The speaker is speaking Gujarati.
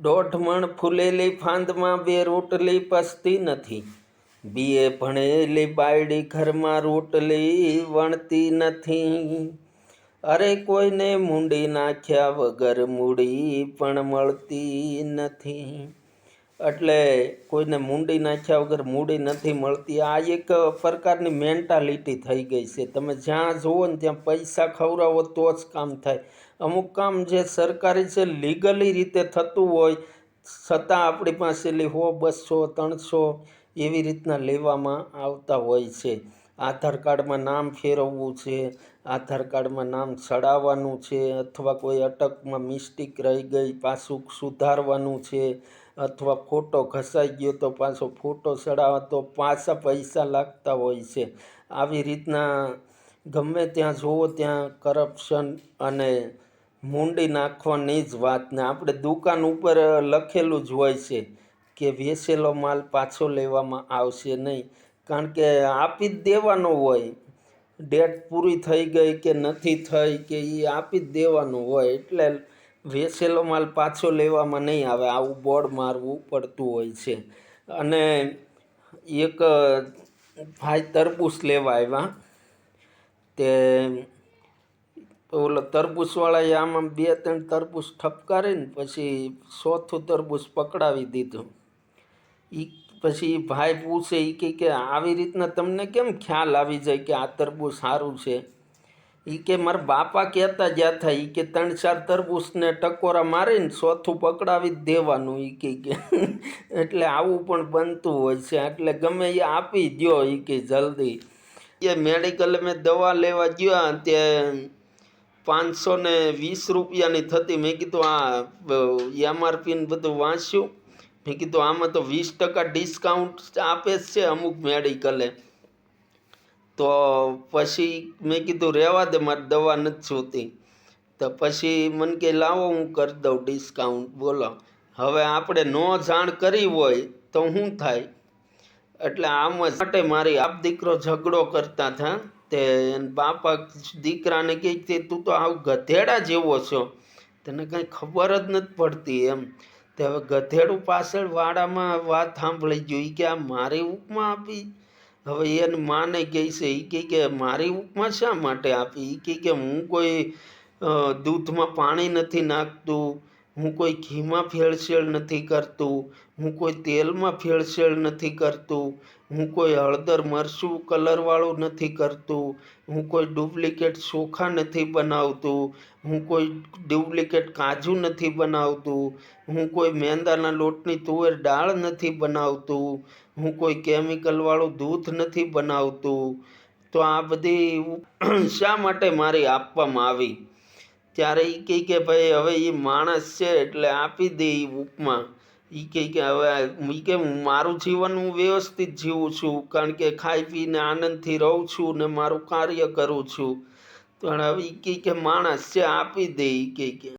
દોઢ મણ ફૂલેલી ફાંદમાં બે રોટલી પસતી નથી. બીએ ભણેલી બાયડી ઘરમાં રોટલી વણતી નથી. અરે કોઈને મૂંડી નાખ્યા વગર મૂડી પણ મળતી નથી. એટલે કોઈને મૂંડી નાખ્યા વગર મૂડી નથી મળતી. આ એક પ્રકારની મેન્ટાલિટી થઈ ગઈ છે. તમે જ્યાં જુઓ ને ત્યાં પૈસા ખવડાવો તો જ કામ થાય. અમુક કામ જે સરકારી છે લીગલી રીતે થતું હોય, છતાં આપણી પાસેલી સો બસો, ત્રણસો એવી રીતના લેવામાં આવતા હોય છે. આધાર કાર્ડમાં નામ ફેરવવું છે, આધાર કાર્ડમાં નામ ચડાવવાનું છે, અથવા કોઈ અટકમાં મિસ્ટેક રહી ગઈ પાછું સુધારવાનું છે અથવા ફોટો ઘસાઈ ગયો તો પાછો ફોટો ચડાવે તો પાછા પૈસા લાગતા હોય છે. આવી રીતના ગમે ત્યાં જુઓ ત્યાં કરપ્શન અને મૂંડી નાખવાની જ વાત ને આપણે દુકાન ઉપર લખેલું જ હોય છે કે વેચેલો માલ પાછો લેવામાં આવશે નહીં. કારણ કે આપી જ દેવાનો હોય. ડેટ પૂરી થઈ ગઈ કે નથી થઈ કે એ આપી જ દેવાનું હોય. એટલે વેચેલો માલ પાછો લેવામાં નહીં આવે, આવું બોર્ડ મારવું પડતું હોય છે. અને એક ભાઈ તરબૂચ લેવા આવ્યા. તે, ઓલો તરબૂચવાળાએ આમાં બે, ત્રણ તરબૂચ ઠપકારીને પછી ચોથું તરબૂચ પકડાવી દીધું. એ પછી ભાઈ પૂછે એ કે આવી રીતના તમને કેમ ખ્યાલ આવી જાય કે આ તરબૂચ સારું છે? એ કે મારા બાપા કહેતા ગયા હતા એ કે ત્રણ ચાર તરબૂચને ટકોરા મારીને ચોથું પકડાવી જ દેવાનું એ કે એટલે આવું પણ બનતું હોય છે, એટલે ગમે એ આપી દ્યો એ કે જલ્દી. એ મેડિકલે મેં દવા લેવા ગયા તે પાંચસો ને વીસ રૂપિયાની થતી. મેં કીધું, આ એમઆરપીને બધું વાંચ્યું. મેં કીધું, આમાં તો વીસ ટકા ડિસ્કાઉન્ટ આપે જ છે અમુક મેડિકલે. તો પછી મેં કીધું રહેવા દે, મારે દવા નથી જોતી તો પછી મને કે, લાવો, હું કરી દઉં ડિસ્કાઉન્ટ બોલો, હવે આપણે ન જાણ કરી હોય તો શું થાય? એટલે આમ જ માટે મારી આપ દીકરો ઝઘડો કરતા હતા. તે બાપા દીકરાને કહે કે તું તો આવ ગધેડા જેવો છો. તને કંઈ ખબર જ નથી પડતી એમ. તે હવે ગધેડું પાછળ વાડામાં વાત સાંભળી ગયું ઈ કે આ મારી ઉપમા આપી. હવે એને માને કહે છે એ કહે કે મારી ઉપમા શા માટે આપી? એ કહે કે હું કોઈ દૂધમાં પાણી નથી નાખતું. હું કોઈ ઘીમાં ભેળસેળ નથી કરતું, હું કોઈ તેલમાં ભેળસેળ નથી કરતું, હું કોઈ હળદર મરચું કલરવાળું નથી કરતું, હું કોઈ ડુપ્લિકેટ ચોખા નથી બનાવતું, હું કોઈ ડુપ્લિકેટ કાજુ નથી બનાવતું, હું કોઈ મેંદાના લોટની તુવેર દાળ નથી બનાવતું, હું કોઈ કેમિકલવાળું દૂધ નથી બનાવતું. તો આ બધી શા માટે મારી આપવામાં આવી? ત્યારે એ કહે કે ભાઈ, હવે એ માણસ છે એટલે આપી દે એ ઉપમા એ કહે કે હવે એ કે મારું જીવન હું વ્યવસ્થિત જીવું છું, કારણ કે ખાઈ પીને આનંદથી રહું છું ને મારું કાર્ય કરું છું. પણ હવે એ કહે કે માણસ છે, આપી દે એ કહે કે.